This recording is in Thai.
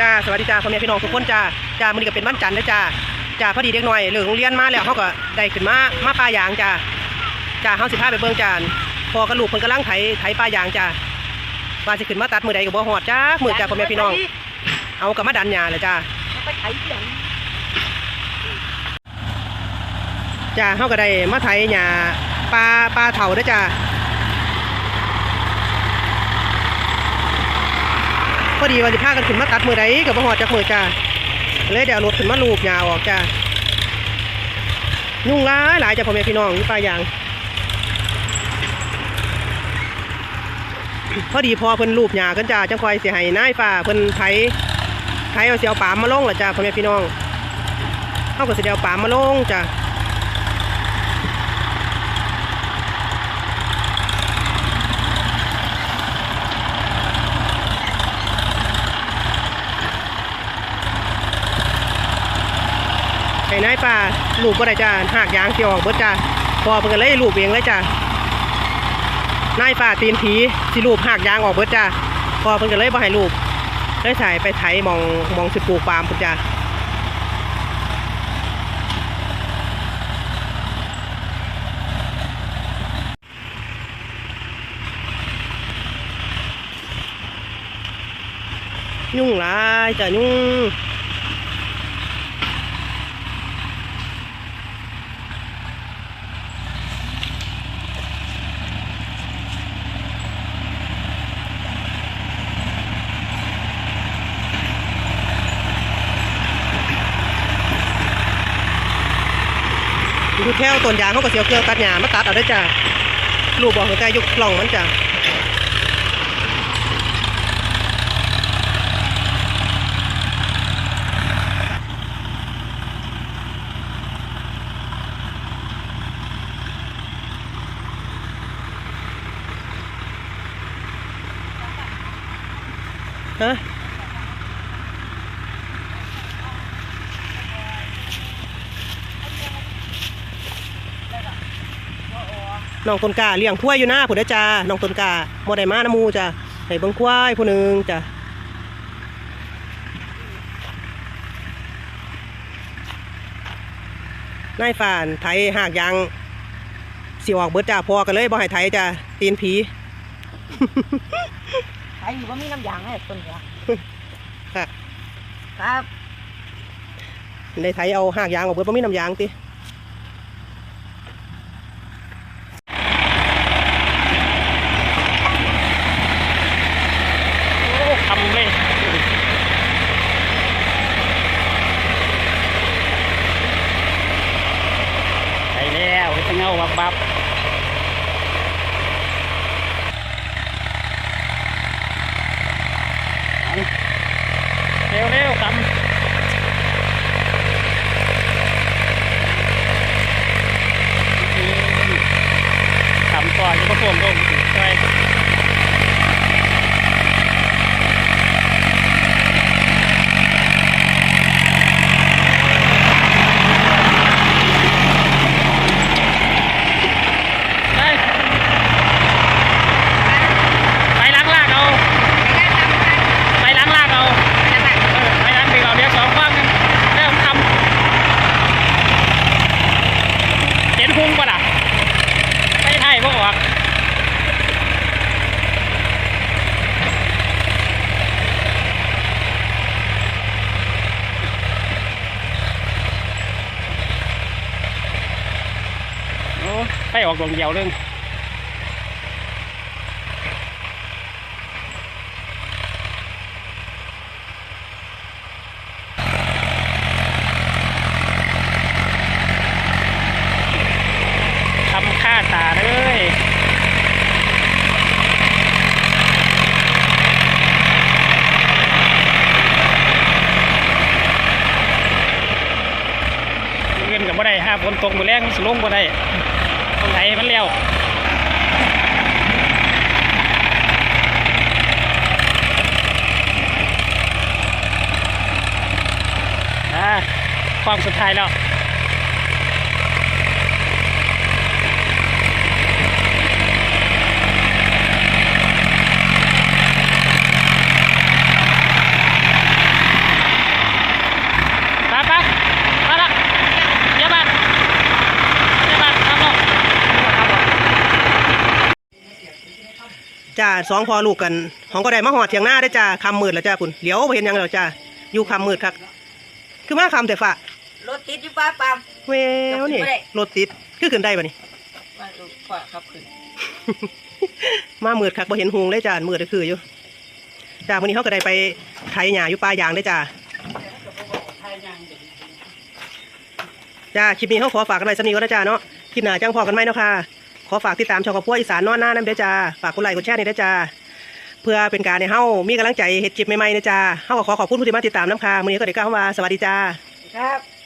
จ้าสวัสดีจ้าพ่อแม่พี่น้องทุกคนจ้าจ้ามื้อนี้ก็เป็นวันจันทร์นะจ้าจ้าพอดีเด็กน้อยเลิกโรงเรียนมาแล้วเขาก็ได้ขึ้นมามาปลายางจ้าจ้าเฮาสิพาไปเบิ่งจานพอกับลูกเพิ่นกำลังไถไถปลายางจ้าว่าสิขึ้นมาตัดมื้อใดก็บ่ฮอดจ้ามื้อจ้าพ่อแม่พี่น้อง เอากับมาดันหญ้าเลยจ้าจ้าเฮาก็ได้มาไถหญ้าปลาปลาเฒ่าเด้อจ้า พอดีว่าสิพากันขึ้นมาตัดมือใดก็บ่ฮอดจักมือจ้าเลยเดี๋ยวรถขึ้นมาลูบหญ้าออกจ้ายุ่งหลายหลายจ้าพ่อแม่พี่น้องอยู่ปลายาง พอดีพอเพิ่นรูปหญ้ากันจ้าจังคอยเสิให้นายฟ้าเพิ่นไถไถเอาเสิเอาปามมาลงล่ะจ้าพ่อแม่พี่น้องเฮาก็สิได้เอาปามมาลงจ้าให้นายฟ้า ลูกบ่ได้จ้าหากยางสิออกเบิดจ้าพอเพิ่นก็เลยรูปเองเลยจ้านายฝ่าตีนผีสิรูปหักยางออกเบิดจ้าพอเพิ่นก็เลยบ่ให้รูปเลยถ่ายไปไถมองมองสิปลูกปาล์มพุ่นจ้ายุ่งหลายจ้ะยุ่ง อยู่แถวต้นยางเขาก็เสียวเครื่องตัดหญ้ามาตัดเอาได้จ้าลูกบอกหัวใจยุกกล่องมันจ้ะฮะ น้องต้นกล้าเลี้ยงควายอยู่หน้าผู้ใดจ้าน้องต้นกล้าบ่ได้มาน้ำหมูจ้าให้เบิ่งควายผู้หนึงจ้านายฝ่านไถหากยางสิออกเบิดจ้าพอกันเลยบ่ให้ไถจ้าตีนผีไถอยู่ว่ามีน้ำยางให้ต้นหัวค่ะครับได้ไถเอาหากยางออกเบิดบ่มีน้ำยางติ โอ้คำเลยไป แล้วเงาวับบับเอาเร็วเร็วคำคำก่อนจะผสมลงใช่ ไปไปล้างลากเอา ไปล้างลากเอาเออไปล้างดึงเอาเดี๋ยวสองฟังกันเริ่มทำเห็นพุงปะล่ะไม่ไทยพวกออก โอ้ไปออกดวงเดียวเรื่องทำค่าตาเลยเงินกับบ่ได้ห้าฝนตกมือแรงมันสิลงบ่ได้ ไหลมันเร็วอ่าความสุดท้ายแล้ว จ้าสองพอลูกกันของก็ได้มาหอดเถียงหน้าได้อจ้าคำมืดแล้วจ้าคุณเหลียวไปเห็นหยังแล้วจ้าอยู่คำมืดครับคือมาคำแต่ฝะรถติดอยู่ป้าปามเววนี่ขึ้นบ่ได้รถติดคือขึ้นได้ปะนี่ว่าลูกป้าครับขึ้นมามืดคักบ่เห็นหงเลยจ้ามืดก็คืออยู่จ้าวันนี้เขาก็ได้ไปไถหญ้าอยู่ป่ายางได้อจ้าจ้าคลิปนี้เขาขอฝากกันไว้สักนิดก็ได้อจ้าเนาะคลิปหน้าจังพอกันไหมเนาะค่ะ ขอฝากติดตามช่องกับพวกอีสานนอนหน้านั่นเด้อจ้าฝากกดไลค์กดแชร์นี่เด้อจ้าเพื่อเป็นการในเฮ้ามีกำลังใจเห็ดจิบใหม่ๆนะจ้าเฮ้าก็ขอขอบคุณผู้ที่มาติดตามน้ำคามือนี้ก็เด็กก้าวมาสวัสดีจ้าครับ